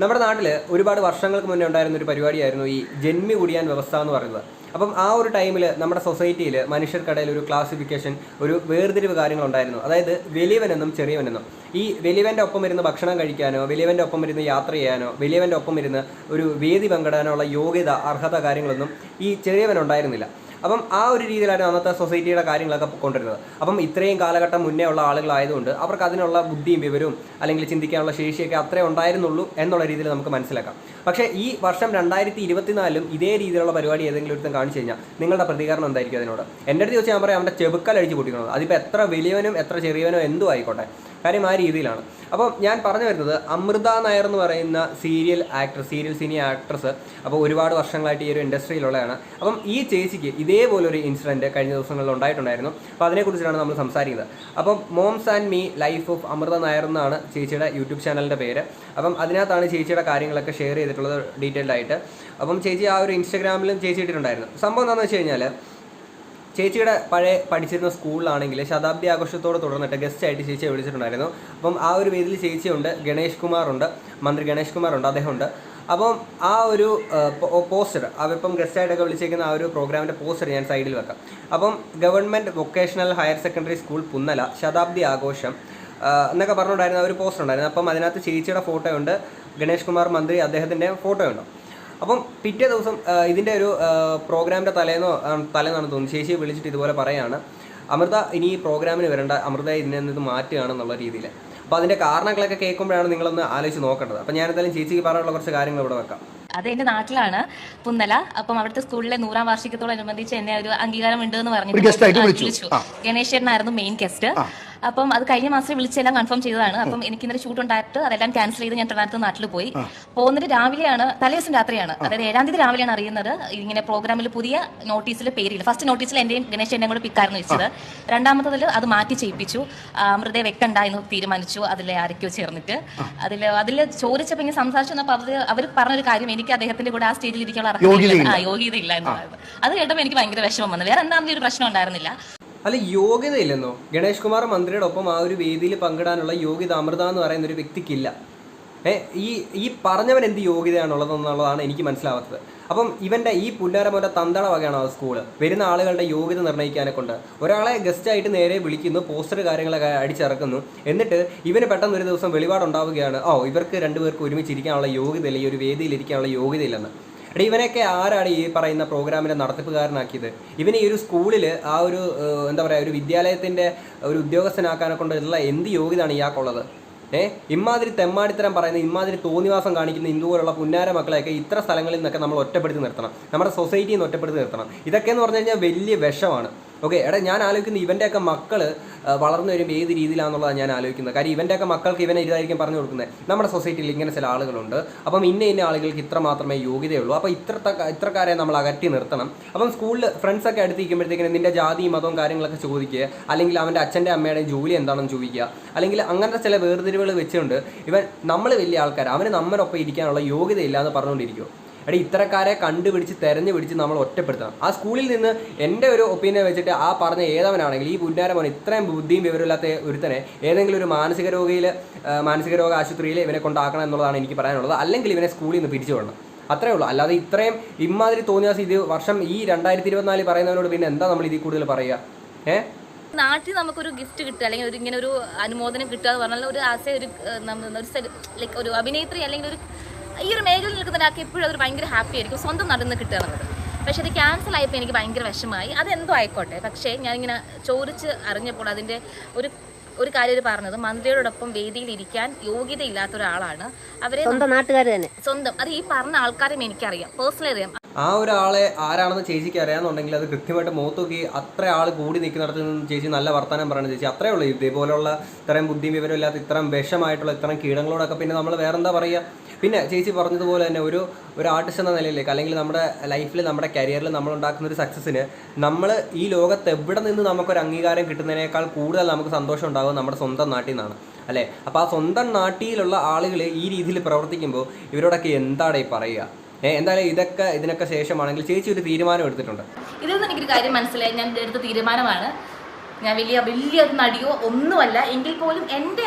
നമ്മുടെ നാട്ടിൽ ഒരുപാട് വർഷങ്ങൾക്ക് മുന്നേ ഉണ്ടായിരുന്ന ഒരു പരിപാടിയായിരുന്നു ഈ ജന്മി കുടിയാൻ വ്യവസ്ഥ എന്ന് പറയുന്നത്. അപ്പം ആ ഒരു ടൈമിൽ നമ്മുടെ സൊസൈറ്റിയിൽ മനുഷ്യർക്കിടയിൽ ഒരു ക്ലാസിഫിക്കേഷൻ ഒരു വേർതിരിവ് കാര്യങ്ങളുണ്ടായിരുന്നു അതായത് വലിയവനെന്നും ചെറിയവനെന്നും. ഈ വലിയവന്റെ ഒപ്പം ഇരുന്ന് ഭക്ഷണം കഴിക്കാനോ വലിയവന്റെ ഒപ്പം ഇരുന്ന് യാത്ര ചെയ്യാനോ വലിയവന്റെ ഒപ്പം ഇരുന്ന് ഒരു വേദി പങ്കിടാനോ ഉള്ള യോഗ്യത അർഹത കാര്യങ്ങളൊന്നും ഈ ചെറിയവനുണ്ടായിരുന്നില്ല അപ്പം ആ ഒരു രീതിയിലാണ് അന്നത്തെ സൊസൈറ്റിയുടെ കാര്യങ്ങളൊക്കെ കൊണ്ടുവരുന്നത് അപ്പം ഇത്രയും കാലഘട്ടം മുന്നേ ഉള്ള ആളുകളായതുകൊണ്ട് അവർക്ക് അതിനുള്ള ബുദ്ധിയും വിവരവും അല്ലെങ്കിൽ ചിന്തിക്കാനുള്ള ശേഷിയൊക്കെ അത്രേ ഉണ്ടായിരുന്നുള്ളൂ എന്നുള്ള രീതിയിൽ നമുക്ക് മനസ്സിലാക്കാം. പക്ഷേ ഈ വർഷം രണ്ടായിരത്തി ഇരുപത്തിനാലിലും ഇതേ രീതിയിലുള്ള പരിപാടി ഏതെങ്കിലും ഒരുത്തം കാണിച്ചു കഴിഞ്ഞാൽ നിങ്ങളുടെ പ്രതികരണം എന്തായിരിക്കും അതിനോട്? എന്റെ അടുത്ത് ചോദിച്ചാൽ ഞാൻ പറയാം അവന്റെ ചെബുക്കൽ അഴിച്ച് പൊട്ടിക്കുന്നത് അതിപ്പോൾ എത്ര വലിയവനും എത്ര ചെറിയവനോ എന്തും ആയിക്കോട്ടെ. കാര്യം ആ രീതിയിലാണ്. അപ്പോൾ ഞാൻ പറഞ്ഞു വരുന്നത് അമൃത നായർ എന്ന് പറയുന്ന serial actress serial cine actress അപ്പോൾ ഒരുപാട് വർഷങ്ങളായിട്ട് ഈ ഒരു ഇൻഡസ്ട്രിയിലുള്ളതാണ്. അപ്പം ഈ ചേച്ചിക്ക് ഇതേപോലൊരു ഇൻസിഡന്റ് കഴിഞ്ഞ ദിവസങ്ങളിൽ ഉണ്ടായിട്ടുണ്ടായിരുന്നു. അപ്പോൾ അതിനെക്കുറിച്ചാണ് നമ്മൾ സംസാരിക്കുന്നത്. അപ്പം moms and me life of Amritha Nair എന്നാണ് ചേച്ചിയുടെ യൂട്യൂബ് ചാനലിന്റെ പേര്. അപ്പം അതിനകത്താണ് ചേച്ചിയുടെ കാര്യങ്ങളൊക്കെ ഷെയർ ചെയ്തിട്ടുള്ളത് ഡീറ്റെയിൽഡ് ആയിട്ട് അപ്പം ചേച്ചി ആ ഒരു ഇൻസ്റ്റാഗ്രാമിലും ചേച്ചി ഇട്ടിട്ടുണ്ടായിരുന്നു. സംഭവം എന്താണെന്ന് വെച്ച് കഴിഞ്ഞാൽ ചേച്ചിയുടെ പഴയ പഠിച്ചിരുന്ന സ്കൂളിലാണെങ്കിൽ ശതാബ്ദി ആഘോഷത്തോട് തുടർന്നിട്ട് ഗസ്റ്റ് ആയിട്ട് ചേച്ചിയെ വിളിച്ചിട്ടുണ്ടായിരുന്നു. അപ്പം ആ ഒരു വേദിയിൽ ചേച്ചിയുണ്ട് ഗണേഷ് കുമാറുണ്ട് മന്ത്രി ഗണേഷ് കുമാറുണ്ട് അദ്ദേഹമുണ്ട്. അപ്പം ആ ഒരു പോസ്റ്റർ അവരിപ്പം ഗസ്റ്റായിട്ടൊക്കെ വിളിച്ചേക്കുന്ന ആ ഒരു പ്രോഗ്രാമിന്റെ പോസ്റ്റർ ഞാൻ സൈഡിൽ വെക്കാം. അപ്പം government vocational higher secondary school Punnala ശതാബ്ദി ആഘോഷം എന്നൊക്കെ പറഞ്ഞിട്ടുണ്ടായിരുന്നു ആ ഒരു പോസ്റ്റർ ഉണ്ടായിരുന്നു അപ്പം അതിനകത്ത് ചേച്ചിയുടെ ഫോട്ടോ ഉണ്ട് ഗണേഷ് കുമാർ മന്ത്രി അദ്ദേഹത്തിന്റെ ഫോട്ടോ ഉണ്ട് അപ്പം പിറ്റേ ദിവസം ഇതിന്റെ ഒരു പ്രോഗ്രാമിന്റെ തലേന്നോ തലേന്നാണ് തോന്നുന്നു. ശേഷിയെ വിളിച്ചിട്ട് ഇതുപോലെ പറയാണ്. അമൃത ഇനി ഈ പ്രോഗ്രാമിന് വരേണ്ട. അമൃത ഇതിനെ നിന്ന് മാറ്റുകയാണെന്നുള്ള രീതിയിൽ അപ്പോൾ അതിന്റെ കാരണങ്ങളൊക്കെ കേൾക്കുമ്പോഴാണ് നിങ്ങളൊന്ന് ആലോചിച്ച് നോക്കേണ്ടത്. അപ്പം ഞാൻ എന്തായാലും ചേച്ചിക്ക് പറയാനുള്ള കുറച്ച് കാര്യങ്ങൾ ഇവിടെ വെക്കാം. അത് എന്റെ നാട്ടിലാണ് പുന്നല. അപ്പം അവിടുത്തെ സ്കൂളിലെ നൂറാം വാർഷികത്തോടനുബന്ധിച്ച് എന്നെ ഒരു അംഗീകാരം ഉണ്ട് എന്ന് പറഞ്ഞു വിളിച്ചു. മെയിൻ ഗസ്റ്റ് അപ്പം അത് കഴിഞ്ഞ മാസം വിളിച്ചെല്ലാം കൺഫേം ചെയ്തതാണ്. അപ്പം എനിക്ക് ഇന്നലെ ഷൂട്ട് ഉണ്ടായിട്ട് അതെല്ലാം ക്യാൻസൽ ചെയ്ത് ഞാൻ ട്രിവാൻഡ്രത്ത് നാട്ടിൽ പോയി. പോകുന്നത് രാവിലെയാണ് തലേദിവസം രാത്രിയാണ്. അതായത് ഏഴാം തീയതി രാവിലെയാണ് അറിയുന്നത്. ഇങ്ങനെ പ്രോഗ്രാമിൽ പുതിയ നോട്ടീസിൽ പേരില്ല. ഫസ്റ്റ് നോട്ടീസിൽ എന്റെയും ഗണേഷ് എന്നെ കൂടെ പിക്കായിരുന്നു വെച്ചത് രണ്ടാമത്തതിൽ അത് മാറ്റി ചെയ്യിപ്പിച്ചു. അമൃതയെ വെക്കണ്ട എന്ന് തീരുമാനിച്ചു. അതിലെ ആരൊക്കെയോ ചേർന്നിട്ട്. അതിൽ അതിൽ ചോദിച്ചപ്പോൾ ഇങ്ങനെ സംസാരിച്ചു വന്നപ്പോൾ അവർ അവർ പറഞ്ഞൊരു കാര്യം എനിക്ക് അദ്ദേഹത്തിന്റെ കൂടെ ആ സ്റ്റേജിൽ ഇരിക്കാനുള്ള യോഗ്യതയില്ല. എന്ന് യോഗ്യത ഇല്ല എന്നുള്ളത് അത് കേട്ടപ്പോൾ എനിക്ക് ഭയങ്കര വിഷമം വന്നു. വേറെ എന്താണെങ്കിലും ഒരു പ്രശ്നം ഉണ്ടായിരുന്നില്ല. അല്ല യോഗ്യതയില്ലെന്നോ? ഗണേഷ് കുമാർ മന്ത്രിയുടെ ഒപ്പം ആ ഒരു വേദിയിൽ പങ്കിടാനുള്ള യോഗ്യത അമൃത എന്ന് പറയുന്ന ഒരു വ്യക്തിക്കില്ല. ഏ ഈ ഈ പറഞ്ഞവൻ എന്ത് യോഗ്യതയാണുള്ളതെന്നുള്ളതാണ് എനിക്ക് മനസ്സിലാവാത്തത്. അപ്പം ഇവന്റെ ഈ പുല്ലാരമോന്റെ തന്തള വകയാണ് സ്കൂൾ വരുന്ന ആളുകളുടെ യോഗ്യത നിർണയിക്കാനെ കൊണ്ട്. ഒരാളെ ഗസ്റ്റായിട്ട് നേരെ വിളിക്കുന്നു പോസ്റ്റർ കാര്യങ്ങളൊക്കെ അടിച്ചിറക്കുന്നു. എന്നിട്ട് ഇവന് പെട്ടെന്ന് ഒരു ദിവസം വെളിപാടുണ്ടാവുകയാണ് ഓ ഇവർക്ക് രണ്ടുപേർക്ക് ഒരുമിച്ചിരിക്കാനുള്ള യോഗ്യതയില്ല ഈ ഒരു വേദിയിൽ ഇരിക്കാനുള്ള യോഗ്യതയില്ലെന്ന്. എടാ ഇവനൊക്കെ ആരാണ് ഈ പറയുന്ന പ്രോഗ്രാമിന്റെ നടത്തിപ്പുകാരനാക്കിയത്? ഇവന് ഈ ഒരു സ്കൂളിൽ ആ ഒരു എന്താ പറയുക ഒരു വിദ്യാലയത്തിന്റെ ഒരു ഉദ്യോഗസ്ഥനാക്കാനെ കൊണ്ടുള്ള എന്ത് യോഗ്യതയാണ് ഇയാൾക്കുള്ളത്? ഏ? ഇമാതിരി തെമ്മാടിത്തരം പറയുന്ന ഇമാതിരി തോന്നിവാസം കാണിക്കുന്ന ഇതുപോലുള്ള പുന്നാര മക്കളെയൊക്കെ ഇത്ര സ്ഥലങ്ങളിൽ നിന്നൊക്കെ നമ്മൾ ഒറ്റപ്പെടുത്തി നിർത്തണം. നമ്മുടെ സൊസൈറ്റിയിൽ നിന്ന് ഒറ്റപ്പെടുത്തി നിർത്തണം. ഇതൊക്കെ എന്ന് പറഞ്ഞു കഴിഞ്ഞാൽ വലിയ വിഷമാണ്. ഓക്കെ എടാ ഞാൻ ആലോചിക്കുന്ന ഇവന്റെയൊക്കെ മക്കൾ വളർന്നു വരുമ്പോൾ ഏത് രീതിയിലാണെന്നുള്ളതാണ് ഞാൻ ആലോചിക്കുന്നത്. കാര്യം ഇവന്റെയൊക്കെ മക്കൾക്ക് ഇവനെ ഇതായിരിക്കും പറഞ്ഞു കൊടുക്കുന്നത്. നമ്മുടെ സൊസൈറ്റിയിൽ ഇങ്ങനെ ചില ആളുകളുണ്ട്. അപ്പം ഇന്ന ഇന്ന ആളുകൾക്ക് ഇത്ര മാത്രമേ യോഗ്യതയുള്ളൂ. അപ്പോൾ ഇത്രത്തെ ഇത്രക്കാരെ നമ്മൾ അകറ്റി നിർത്തണം. അപ്പം സ്കൂളിൽ ഫ്രണ്ട്സൊക്കെ അടുത്തിരിക്കുമ്പോഴത്തേക്കിനും നിന്റെ ജാതി മതവും കാര്യങ്ങളൊക്കെ ചോദിക്കുക. അല്ലെങ്കിൽ അവന്റെ അച്ഛന്റെ അമ്മയുടെയും ജോലി എന്താണെന്ന് ചോദിക്കുക. അല്ലെങ്കിൽ അങ്ങനത്തെ ചില വേർതിരിവുകൾ വെച്ചുകൊണ്ട് ഇവൻ നമ്മൾ വലിയ ആൾക്കാർ അവന് നമ്മരൊപ്പം ഇരിക്കാനുള്ള യോഗ്യതയില്ല എന്ന് പറഞ്ഞുകൊണ്ടിരിക്കുമോ എടി ഇത്തരക്കാരെ കണ്ടുപിടിച്ച് തെരഞ്ഞു പിടിച്ച് നമ്മൾ ഒറ്റപ്പെടുത്തണം. ആ സ്കൂളിൽ നിന്ന് എന്റെ ഒരു ഒപ്പീനിയൻ വെച്ചിട്ട് ആ പറഞ്ഞ ഏതവനാണെങ്കിൽ ഈ പുന്നാരമോൻ ഇത്രയും ബുദ്ധിയും വിവരമില്ലാത്ത ഒരുത്തനെ ഏതെങ്കിലും ഒരു മാനസിക രോഗിയിൽ മാനസിക രോഗ ആശുപത്രിയിൽ ഇവനെ കൊണ്ടാക്കണം എന്നുള്ളതാണ് എനിക്ക് പറയാനുള്ളത്. അല്ലെങ്കിൽ ഇവനെ സ്കൂളിൽ നിന്ന് പിരിച്ചു വിടണം. അത്രേ ഉള്ളൂ. അല്ലാതെ ഇത്രയും ഇമാതിരി തോന്നിയാസ് ഇത് വർഷം ഈ രണ്ടായിരത്തി ഇരുപത്തിനാല് പറയുന്നവരോട് പിന്നെ എന്താ നമ്മൾ ഇതിൽ കൂടുതൽ പറയുക? ഏഹ് നാട്ടിൽ നമുക്കൊരു ഗിഫ്റ്റ് കിട്ടുക അല്ലെങ്കിൽ ഒരു ഇങ്ങനെ ഒരു അനുമോദനം കിട്ടുക എന്ന് പറഞ്ഞാൽ ഒരു ആശയ ഒരു ലൈക്ക് ഒരു അഭിനേത്രി അല്ലെങ്കിൽ ഒരു ഈ ഒരു മേഖലയിൽ നിൽക്കുന്ന ഒരാൾക്ക് എപ്പോഴും അതൊരു ഭയങ്കര ഹാപ്പി ആയിരിക്കും. സ്വന്തം നടന്ന് കിട്ടുക എന്നുള്ളത്. പക്ഷെ അത് ക്യാൻസൽ ആയപ്പോൾ എനിക്ക് ഭയങ്കര വിഷമമായി. അതെന്തോ ആയിക്കോട്ടെ. പക്ഷേ ഞാനിങ്ങനെ ചോദിച്ച് അറിഞ്ഞപ്പോൾ അതിന്റെ ഒരു ഒരു കാര്യം പറഞ്ഞത് മന്ത്രിയോടൊപ്പം വേദിയിൽ ഇരിക്കാൻ യോഗ്യതയില്ലാത്ത ഒരാളാണ്. അവരെ സ്വന്തം നാട്ടുകാർ തന്നെ. സ്വന്തം. അത് ഈ പറഞ്ഞ ആൾക്കാരെയും എനിക്കറിയാം. പേഴ്സണലി അറിയാം. ആ ഒരാളെ ആരാണെന്ന് ചേച്ചിക്ക് അറിയാമെന്നുണ്ടെങ്കിൽ അത് കൃത്യമായിട്ട് മുഖത്ത് നോക്കി അത്ര ആൾ കൂടി നിൽക്കുന്നിടത്ത് നിന്ന് ചേച്ചി നല്ല വർത്തമാനം പറയുന്നത് ചേച്ചി. അത്രേ ഉള്ളൂ. ഇതേപോലെയുള്ള ഇത്രയും ബുദ്ധിയും വിവരം ഇല്ലാത്ത ഇത്രയും വിഷമായിട്ടുള്ള ഇത്രയും കീടങ്ങളോടൊക്കെ പിന്നെ നമ്മൾ വേറെന്താ പറയുക? പിന്നെ ചേച്ചി പറഞ്ഞതുപോലെ തന്നെ ഒരു ഒരു ആർട്ടിസ്റ്റ് എന്ന നിലയിലേക്ക് അല്ലെങ്കിൽ നമ്മുടെ ലൈഫിൽ നമ്മുടെ കരിയറിൽ നമ്മൾ ഉണ്ടാക്കുന്ന ഒരു സക്സസ്സിന് നമ്മൾ ഈ ലോകത്ത് എവിടെ നിന്ന് നമുക്കൊരു അംഗീകാരം കിട്ടുന്നതിനേക്കാൾ കൂടുതൽ നമുക്ക് സന്തോഷം ഉണ്ടാകും നമ്മുടെ സ്വന്തം നാട്ടിൽ നിന്നാണ്. അല്ലേ? അപ്പോൾ ആ സ്വന്തം നാട്ടിലുള്ള ആളുകൾ ഈ രീതിയിൽ പ്രവർത്തിക്കുമ്പോൾ ഇവരോടൊക്കെ എന്താണ് ഈ പറയുക? എന്തായാലും ഇതൊക്കെ ഇതിനൊക്കെ ശേഷമാണെങ്കിൽ ചേച്ചി ഒരു തീരുമാനം എടുത്തിട്ടുണ്ട്. ഇതിൽ നിന്ന് എനിക്കൊരു കാര്യം മനസ്സിലായി. ഞാൻ എടുത്ത തീരുമാനമാണ്. ഞാൻ വലിയ വലിയ നടിയോ ഒന്നുമല്ല. എങ്കിൽ പോലും എന്റെ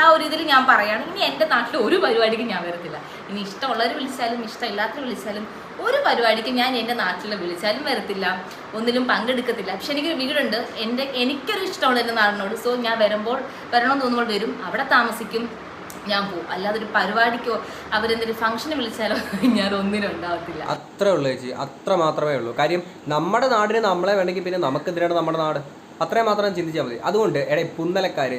ആ ഒരു ഇതിൽ ഞാൻ പറയാണ് ഇനി എന്റെ നാട്ടിൽ ഒരു പരിപാടിക്ക് ഞാൻ വരത്തില്ല. ഇനി ഇഷ്ടമുള്ളവർ വിളിച്ചാലും ഇഷ്ടമില്ലാത്തവർ വിളിച്ചാലും ഒരു പരിപാടിക്ക് ഞാൻ എന്റെ നാട്ടിൽ വിളിച്ചാലും വരത്തില്ല. ഒന്നിലും പങ്കെടുക്കത്തില്ല. പക്ഷെ എനിക്കൊരു വീടുണ്ട്. എന്റെ എനിക്കൊരു ഇഷ്ടമുള്ള എന്റെ നാടിനോട്. സോ ഞാൻ വരുമ്പോൾ വരണമെന്ന് തോന്നുമ്പോൾ വരും. അവിടെ താമസിക്കും. ഞാൻ പോകും അല്ലാതെ ഒരു പരിപാടിക്കോ അവരെന്തൊരു ഫംഗ്ഷന് വിളിച്ചാലോ ഞാൻ ഒന്നിനും ഉണ്ടാവത്തില്ല. അത്രേ ഉള്ളൂ ചേച്ചി. അത്ര മാത്രമേ ഉള്ളൂ. കാര്യം നമ്മുടെ നാടിന് നമ്മളെ വേണമെങ്കിൽ പിന്നെ നമുക്ക് എന്തിനാണ് നമ്മുടെ നാട്? അത്രയും മാത്രം ചിന്തിച്ചാൽ മതി. അതുകൊണ്ട് എടേ പുന്നലക്കാർ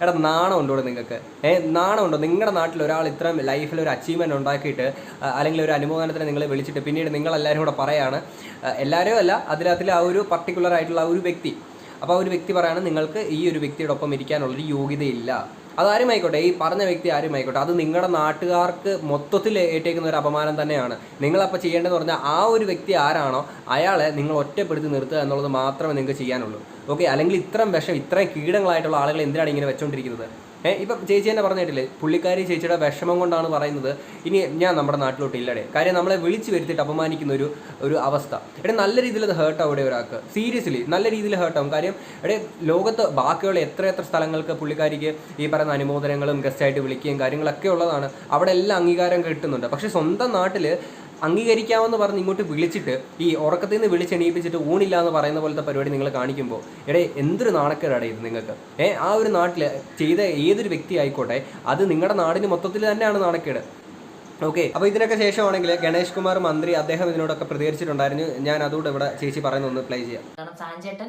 എടാ നാണമുണ്ടോ നിങ്ങൾക്ക് ഏ നാണമുണ്ടോ നിങ്ങളുടെ നാട്ടിൽ ഒരാൾ ഇത്രയും ലൈഫിൽ ഒരു അച്ചീവ്മെന്റ് ഉണ്ടാക്കിയിട്ട് അല്ലെങ്കിൽ ഒരു അനുമോദനത്തിന് നിങ്ങളെ വിളിച്ചിട്ട് പിന്നീട് നിങ്ങളെല്ലാവരും കൂടെ പറയാണ് ആ, എല്ലാവരും അല്ല അതിനകത്തിൽ ആ ഒരു പർട്ടിക്കുലർ ആയിട്ടുള്ള ഒരു വ്യക്തി. അപ്പോൾ ആ ഒരു വ്യക്തി പറയാണ് നിങ്ങൾക്ക് ഈ ഒരു വ്യക്തിയോടൊപ്പം ഇരിക്കാനുള്ളൊരു യോഗ്യതയില്ല. അതാരും ആയിക്കോട്ടെ ഈ പറഞ്ഞ വ്യക്തി ആരും ആയിക്കോട്ടെ അത് നിങ്ങളുടെ നാട്ടുകാർക്ക് മൊത്തത്തിൽ ഏറ്റേക്കുന്ന ഒരു അപമാനം തന്നെയാണ്. നിങ്ങളപ്പോൾ ചെയ്യേണ്ടതെന്ന് പറഞ്ഞാൽ ആ ഒരു വ്യക്തി ആരാണോ അയാളെ നിങ്ങൾ ഒറ്റപ്പെടുത്തി നിർത്തുക എന്നുള്ളത് മാത്രമേ നിങ്ങൾക്ക് ചെയ്യാനുള്ളൂ. ഓക്കെ? അല്ലെങ്കിൽ ഇത്രയും വിഷം ഇത്രയും കീടങ്ങളായിട്ടുള്ള ആളുകൾ എന്തിനാണ് ഇങ്ങനെ വെച്ചോണ്ടിരിക്കുന്നത്? ഏഹ് ഇപ്പം ചേച്ചി തന്നെ പറഞ്ഞിട്ടില്ലേ? പുള്ളിക്കാരി ചേച്ചിയുടെ വിഷമം കൊണ്ടാണ് പറയുന്നത്. ഇനി ഞാൻ നമ്മുടെ നാട്ടിലോട്ട് ഇല്ലടേ. കാര്യം നമ്മളെ വിളിച്ചു വരുത്തിയിട്ട് അപമാനിക്കുന്ന ഒരു ഒരു അവസ്ഥ. എടേ നല്ല രീതിയിൽ അത് ഹേർട്ട് ആവും ഒരാൾക്ക്. സീരിയസ്ലി നല്ല രീതിയിൽ ഹേർട്ട് ആവും. കാര്യം എടേ ലോകത്ത് ബാക്കിയുള്ള എത്ര എത്ര സ്ഥലങ്ങൾക്ക് പുള്ളിക്കാരിക്ക് ഈ പറയുന്ന അനുമോദനങ്ങളും ഗസ്റ്റായിട്ട് വിളിക്കുകയും കാര്യങ്ങളൊക്കെ ഉള്ളതാണ്. അവിടെ എല്ലാം അംഗീകാരം കിട്ടുന്നുണ്ട്. പക്ഷേ സ്വന്തം നാട്ടിൽ അംഗീകരിക്കാമെന്ന് പറഞ്ഞ് ഇങ്ങോട്ട് വിളിച്ചിട്ട് ഈ ഉറക്കത്തിൽ നിന്ന് വിളിച്ചെണീപ്പിച്ചിട്ട് ഊണില്ല എന്ന് പറയുന്ന പോലത്തെ പരിപാടി നിങ്ങൾ കാണിക്കുമ്പോൾ എടേ എന്തൊരു നാണക്കേടാണ് ഇത് നിങ്ങൾക്ക്? ഏ ആ ഒരു നാട്ടിൽ ചെയ്ത ഏതൊരു വ്യക്തി ആയിക്കോട്ടെ അത് നിങ്ങളുടെ നാടിന് മൊത്തത്തിൽ തന്നെയാണ് നാണക്കേട്. ഓക്കെ അപ്പോൾ ഇതിനൊക്കെ ശേഷമാണെങ്കിൽ ഗണേഷ് കുമാർ മന്ത്രി അദ്ദേഹം ഇതിനോടൊക്കെ പ്രതികരിച്ചിട്ടുണ്ടായിരുന്നു. ഞാൻ അതുകൂടെ ഇവിടെ ചേച്ചി പറയുന്ന ഒന്ന് പ്ലേ ചെയ്യാം. കാരണം സാഞ്ചേട്ടൻ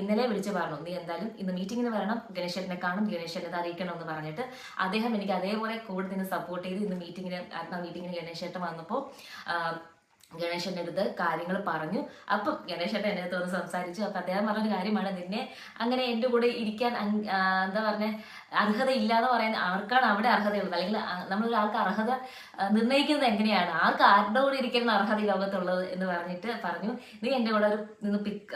ഇന്നലെ വിളിച്ചു പറഞ്ഞു നീ എന്തായാലും ഇന്ന് മീറ്റിംഗിന് വരണം ഗണേശനെ കാണും ഗണേശനെ അറിയിക്കണം എന്ന് പറഞ്ഞിട്ട് അദ്ദേഹം എനിക്ക് അതേപോലെ കൂടെ നിന്ന് സപ്പോർട്ട് ചെയ്ത് ഇന്ന് മീറ്റിങ്ങിന് ആത്മാ മീറ്റിങ്ങിന് ഗണേശേട്ടൻ വന്നപ്പോൾ ഗണേശന്റെ അടുത്ത് കാര്യങ്ങൾ പറഞ്ഞു. അപ്പം ഗണേശേട്ടൻ എന്നെ വന്ന് സംസാരിച്ചു. അപ്പം അദ്ദേഹം പറഞ്ഞൊരു കാര്യമാണ് നിന്നെ അങ്ങനെ എന്റെ കൂടെ ഇരിക്കാൻ എന്താ പറഞ്ഞ അർഹത ഇല്ലാന്ന് പറയുന്ന ആർക്കാണ് അവിടെ അർഹതയുള്ളത്? അല്ലെങ്കിൽ നമ്മൾ ആൾക്ക് അർഹത നിർണയിക്കുന്നത് എങ്ങനെയാണ്? ആർക്ക് ആരുടെ കൂടെ ഇരിക്കുന്ന അർഹത ഈ ലോകത്തുള്ളത് എന്ന് പറഞ്ഞിട്ട് പറഞ്ഞു. നീ എന്റെ കൂടെ ഒരു നിന്ന് പിക്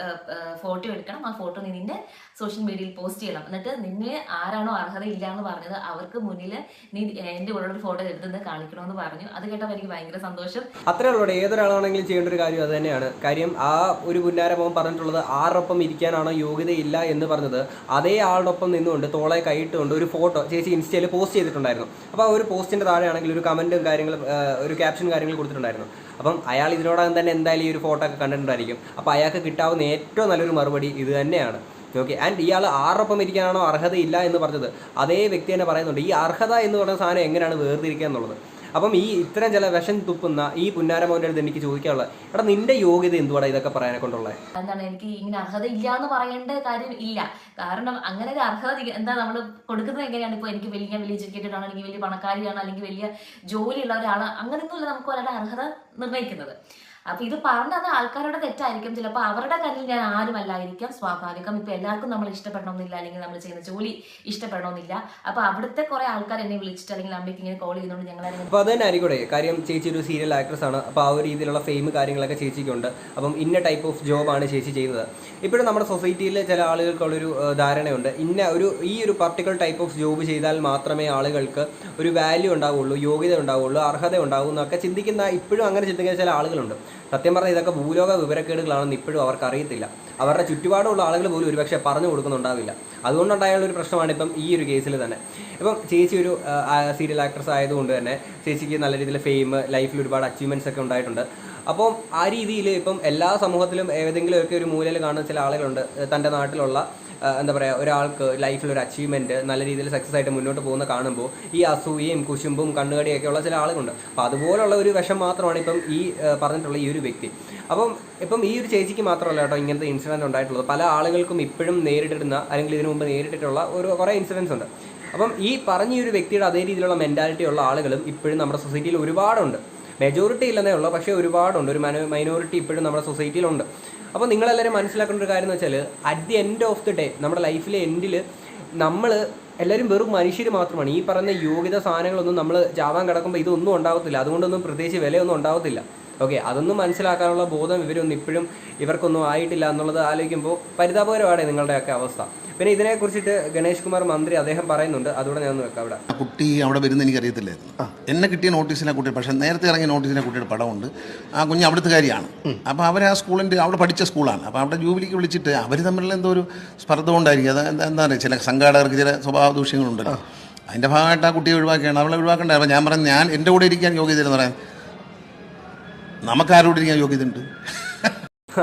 ഫോട്ടോ എടുക്കണം. ആ ഫോട്ടോ നീ നിന്റെ സോഷ്യൽ മീഡിയയിൽ പോസ്റ്റ് ചെയ്യണം. എന്നിട്ട് നിന്നെ ആരാണോ അർഹത ഇല്ല എന്ന് പറഞ്ഞത് അവർക്ക് മുന്നിൽ നീ എന്റെ കൂടെ ഒരു ഫോട്ടോ എടുത്തുനിന്ന് കാണിക്കണമെന്ന് പറഞ്ഞു. അത് കേട്ടപ്പോൾ എനിക്ക് ഭയങ്കര സന്തോഷം. അത്രേ ഉള്ളൂ ഏതൊരാളാണെങ്കിലും ചെയ്യേണ്ട ഒരു കാര്യം അത് തന്നെയാണ് കാര്യം ആ ഒരു പുന്നാരപ്പം പറഞ്ഞിട്ടുള്ളത് ആരൊപ്പം ഇരിക്കാനാണോ യോഗ്യതയില്ല എന്ന് പറഞ്ഞത് അതേ ആളോടൊപ്പം നിന്നുകൊണ്ട് തോളെ കൈയിട്ടുകൊണ്ട് ഒരു ഫോട്ടോ ചേച്ചി ഇൻസ്റ്റയിൽ പോസ്റ്റ് ചെയ്തിട്ടുണ്ടായിരുന്നു. അപ്പോൾ ആ ഒരു പോസ്റ്റിന്റെ താഴെയാണെങ്കിൽ ഒരു കമന്റും കാര്യങ്ങളും ഒരു ക്യാപ്ഷൻ കാര്യങ്ങൾ കൊടുത്തിട്ടുണ്ടായിരുന്നു. അപ്പം അയാൾ ഇതിനോടകം തന്നെ എന്തായാലും ഈ ഒരു ഫോട്ടോ ഒക്കെ കണ്ടിട്ടുണ്ടായിരിക്കും. അപ്പോൾ അയാൾക്ക് കിട്ടാവുന്ന ഏറ്റവും നല്ലൊരു മറുപടി ഇത് തന്നെയാണ്. ഓക്കെ ആൻഡ് ഇയാൾ ആറൊപ്പം ഇരിക്കാനാണോ അർഹതയില്ല എന്ന് പറഞ്ഞത് അതേ വ്യക്തി തന്നെ പറയുന്നുണ്ട്. ഈ അർഹത എന്ന് പറയുന്ന സാധനം എങ്ങനെയാണ് വേർതിരിക്കുക എന്നുള്ളത്? അപ്പം ഈ ഇത്തരം ചില വിഷം തുപ്പുന്ന ഈ പുന്നാരമോന്റെ അടുത്ത് എനിക്ക് ചോദിക്കാനുള്ളത് എടാ നിന്റെ യോഗ്യത എന്തുവാടാ ഇതൊക്കെ പറയാനെ കൊണ്ടുള്ളത് എന്താണ് എനിക്ക് ഇങ്ങനെ അർഹത ഇല്ല എന്ന് പറയേണ്ട കാര്യം ഇല്ല. കാരണം അങ്ങനെ ഒരു അർഹത എന്താ നമ്മൾ കൊടുക്കുന്നത് എങ്ങനെയാണ്? ഇപ്പോൾ എനിക്ക് വലിയ വലിയ എഡ്യൂക്കേറ്റഡ് ആണ് അല്ലെങ്കിൽ വലിയ പണക്കാരിയാണ് അല്ലെങ്കിൽ വലിയ ജോലിയുള്ള ഒരാളാണ്. അങ്ങനെയൊന്നുമില്ല നമുക്ക് ഒരാളുടെ അർഹത നിർണയിക്കുന്നത്. അപ്പൊ ഇത് പറഞ്ഞത് ആൾക്കാരുടെ തെറ്റായിരിക്കും. ചിലപ്പോൾ അവരുടെ കണ്ണിൽ ഞാൻ ആരുമല്ലായിരിക്കാം. സ്വാഭാവികം. ഇപ്പൊ എല്ലാവർക്കും നമ്മൾ ഇഷ്ടപ്പെടണമെന്നില്ല അല്ലെങ്കിൽ നമ്മൾ ചെയ്യുന്ന ജോലി ഇഷ്ടപ്പെടണമെന്നില്ല അപ്പൊ അവിടുത്തെ കുറെ ആൾക്കാർ എന്നെ വിളിച്ചിട്ട് അല്ലെങ്കിൽ അമ്മയ്ക്ക് ഇങ്ങനെ കോൾ ചെയ്തുകൊണ്ട് ഞങ്ങൾ അപ്പൊ അത് തന്നെ ആയിക്കോട്ടെ കാര്യം ചേച്ചി ഒരു സീരിയൽ ആക്ട്രസ് ആണ്. അപ്പൊ ആ ഒരു രീതിയിലുള്ള ഫെയിം കാര്യങ്ങളൊക്കെ ചേച്ചിക്കുണ്ട്. അപ്പം ഇന്ന ടൈപ്പ് ഓഫ് ജോബാണ് ചേച്ചി ചെയ്യുന്നത്. ഇപ്പോഴും നമ്മുടെ സൊസൈറ്റിയിൽ ചില ആളുകൾക്കുള്ളൊരു ധാരണയുണ്ട്. ഇന്ന ഒരു ഈ ഒരു പർട്ടിക്കുലർ ടൈപ്പ് ഓഫ് ജോബ് ചെയ്താൽ മാത്രമേ ആളുകൾക്ക് ഒരു വാല്യൂ ഉണ്ടാവുള്ളൂ യോഗ്യത ഉണ്ടാവുള്ളൂ അർഹത ഉണ്ടാവുള്ളൂ എന്നൊക്കെ ചിന്തിക്കുന്ന ഇപ്പോഴും അങ്ങനെ ചിന്തിക്കുന്ന ചില ആളുകളുണ്ട്. സത്യം പറഞ്ഞാൽ ഇതൊക്കെ ഭൂലോക വിവരക്കേടുകളാണെന്ന് ഇപ്പോഴും അവർക്ക് അറിയത്തില്ല. അവരുടെ ചുറ്റുപാടുള്ള ആളുകൾ പോലും ഒരുപക്ഷെ പറഞ്ഞു കൊടുക്കുന്നുണ്ടാവില്ല. അതുകൊണ്ടുണ്ടായുള്ള ഒരു പ്രശ്നമാണ് ഇപ്പം ഈ ഒരു കേസിൽ തന്നെ. ഇപ്പം ചേച്ചി ഒരു സീരിയൽ ആക്ട്രസ് ആയതുകൊണ്ട് തന്നെ ചേച്ചിക്ക് നല്ല രീതിയിൽ ഫെയിം ലൈഫിൽ ഒരുപാട് അച്ചീവ്മെന്റ്സ് ഒക്കെ ഉണ്ടായിട്ടുണ്ട്. അപ്പം ആ രീതിയിൽ ഇപ്പം എല്ലാ സമൂഹത്തിലും ഏതെങ്കിലും ഒക്കെ ഒരു മൂലയിൽ കാണുന്ന ചില ആളുകളുണ്ട് തന്റെ നാട്ടിലുള്ള എന്താ പറയുക ഒരാൾക്ക് ലൈഫിൽ ഒരു അച്ചീവ്മെന്റ് നല്ല രീതിയിൽ സക്സസ് ആയിട്ട് മുന്നോട്ട് പോകുന്ന കാണുമ്പോൾ ഈ അസൂയയും കുശുമ്പും കണ്ണുകടിയൊക്കെ ഉള്ള ചില ആളുകളുണ്ട്. അപ്പോൾ അതുപോലുള്ള ഒരു വിഷം മാത്രമാണ് ഇപ്പം ഈ പറഞ്ഞിട്ടുള്ള ഈ ഒരു വ്യക്തി. അപ്പം ഇപ്പം ഈ ഒരു ചേച്ചിക്ക് മാത്രമല്ല കേട്ടോ ഇങ്ങനത്തെ ഇൻസിഡന്റ് ഉണ്ടായിട്ടുള്ളത്. പല ആളുകൾക്കും ഇപ്പോഴും നേരിടുന്ന അല്ലെങ്കിൽ ഇതിനു മുമ്പ് നേരിട്ടിട്ടുള്ള ഒരു കുറേ ഇൻസിഡൻസ് ഉണ്ട്. അപ്പം ഈ പറഞ്ഞ ഈ ഒരു വ്യക്തിയുടെ അതേ രീതിയിലുള്ള മെന്റാലിറ്റി ഉള്ള ആളുകളും ഇപ്പോഴും നമ്മുടെ സൊസൈറ്റിയിൽ ഒരുപാടുണ്ട്. മെജോറിറ്റി ഇല്ലെന്നേ ഉള്ളൂ. പക്ഷേ ഒരുപാടുണ്ട്. ഒരു മൈനോറിറ്റി ഇപ്പോഴും നമ്മുടെ സൊസൈറ്റിയിലുണ്ട് അപ്പോൾ നിങ്ങളെല്ലാവരും മനസ്സിലാക്കേണ്ട ഒരു കാര്യം എന്ന് വെച്ചാൽ at the end of the day നമ്മുടെ ലൈഫിലെ എൻഡിൽ നമ്മൾ എല്ലാവരും വെറും മനുഷ്യർ മാത്രമാണ്. ഈ പറയുന്ന യോഗ്യത സാധനങ്ങളൊന്നും നമ്മൾ ചാവാൻ കിടക്കുമ്പോൾ ഇതൊന്നും ഉണ്ടാകത്തില്ല അതുകൊണ്ടൊന്നും പ്രത്യേകിച്ച് വിലയൊന്നും ഉണ്ടാകത്തില്ല ഓക്കെ അതൊന്നും മനസ്സിലാക്കാനുള്ള ബോധം ഇവരൊന്നും ഇപ്പോഴും ഇവർക്കൊന്നും ആയിട്ടില്ല എന്നുള്ളത് ആലോചിക്കുമ്പോൾ പരിതാപകരമാണ് നിങ്ങളുടെയൊക്കെ അവസ്ഥ. പിന്നെ ഇതിനെ കുറിച്ചിട്ട് ഗണേഷ് കുമാർ മന്ത്രി അദ്ദേഹം പറയുന്നുണ്ട്. അതുകൂടെ ഞാൻ ഒന്ന് വെക്കാം അവിടെ. ആ കുട്ടി അവിടെ വരുന്ന എനിക്കറിയത്തില്ലായിരുന്നു. എന്നെ കിട്ടിയ നോട്ടീസിനെ കുട്ടി പക്ഷേ നേരത്തെ ഇറങ്ങിയ നോട്ടീസിനെ കുട്ടിയുടെ പടമുണ്ട്. ആ കുഞ്ഞ് അവിടുത്തെ കാര്യമാണ് അപ്പോൾ അവർ ആ സ്കൂളിന്റെ അവിടെ പഠിച്ച സ്കൂളാണ്. അപ്പോൾ അവിടെ ജൂബിലിക്ക് വിളിച്ചിട്ട് അവർ തമ്മിലുള്ള എന്തോ ഒരു സ്പർദ്ധ കൊണ്ടായിരിക്കും. അത് എന്താ എന്താ പറയുക ചില സംഘാടകർക്ക് ചില സ്വഭാവ ദൂഷ്യങ്ങളുണ്ടല്ലോ അതിന്റെ ഭാഗമായിട്ട് ആ കുട്ടിയെ ഒഴിവാക്കിയാണ്. അവളെ ഒഴിവാക്കേണ്ട? അപ്പോൾ ഞാൻ പറഞ്ഞു ഞാൻ എന്റെ കൂടെ ഇരിക്കാൻ യോഗ്യത എന്ന് പറയാൻ നമുക്കാരോട് ഇരിക്കാൻ യോഗ്യത ഉണ്ട്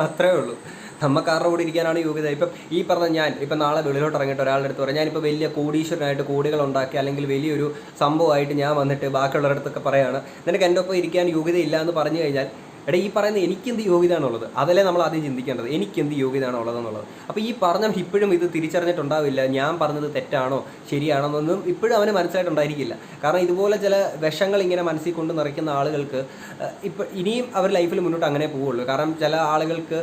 അത്രേ ഉള്ളൂ. നമുക്ക് ആരുടെ കൂടെ ഇരിക്കാനാണ് യോഗ്യത. ഇപ്പം ഈ പറഞ്ഞ ഞാൻ ഇപ്പം നാളെ വെളിയിലോട്ട് ഇറങ്ങിയിട്ട് ഒരാളുടെ അടുത്ത് പറയാം. ഞാനിപ്പോൾ വലിയ കോടീശ്വരനായിട്ട് കോടികൾ ഉണ്ടാക്കി അല്ലെങ്കിൽ വലിയൊരു സംഭവമായിട്ട് ഞാൻ വന്നിട്ട് ബാക്കിയുള്ളവരുടെ അടുത്തൊക്കെ പറയാണ്. നിനക്ക് എന്റെ ഒപ്പം ഇരിക്കാൻ യോഗ്യതയില്ല എന്ന് പറഞ്ഞു കഴിഞ്ഞാൽ എടാ ഈ പറയുന്നത് എനിക്കെന്ത് യോഗ്യതയാണുള്ളത്? അതല്ലേ നമ്മൾ ആദ്യം ചിന്തിക്കേണ്ടത്. എനിക്കെന്ത് യോഗ്യതയാണ് ഉള്ളതെന്നുള്ളത് അപ്പോൾ ഈ പറഞ്ഞ ഇപ്പോഴും ഇത് തിരിച്ചറിഞ്ഞിട്ടുണ്ടാവില്ല. ഞാൻ പറഞ്ഞത് തെറ്റാണോ? ശരിയാണോ എന്നൊന്നും ഇപ്പോഴും അവന് മനസ്സിലായിട്ടുണ്ടായിരിക്കില്ല. കാരണം ഇതുപോലെ ചില വിഷങ്ങൾ ഇങ്ങനെ മനസ്സിൽ കൊണ്ട് നിറയ്ക്കുന്ന ആളുകൾക്ക് ഇപ്പോൾ ഇനിയും അവർ ലൈഫിൽ മുന്നോട്ട് അങ്ങനെ പോവുള്ളൂ. കാരണം ചില ആളുകൾക്ക്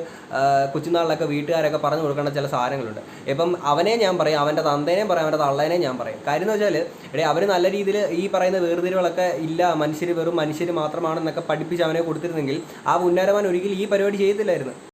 കൊച്ചുനാളിലൊക്കെ വീട്ടുകാരൊക്കെ പറഞ്ഞു കൊടുക്കേണ്ട ചില സാധനങ്ങളുണ്ട്. ഇപ്പം അവനെ ഞാൻ പറയും അവന്റെ തന്തേനെയും പറയും അവന്റെ തള്ളേനെ ഞാൻ പറയും. കാര്യം എന്ന് വെച്ചാൽ എടേ അവർ നല്ല രീതിയിൽ ഈ പറയുന്ന വേർതിരിവുകളൊക്കെ ഇല്ല. മനുഷ്യർ വെറും മനുഷ്യർ മാത്രമാണെന്നൊക്കെ പഠിപ്പിച്ച് അവനെ കൊടുത്തിരുന്നെങ്കിൽ ആ പുന്നാരമാൻ ഒരിക്കലും ഈ പരിപാടി ചെയ്യത്തില്ലായിരുന്നു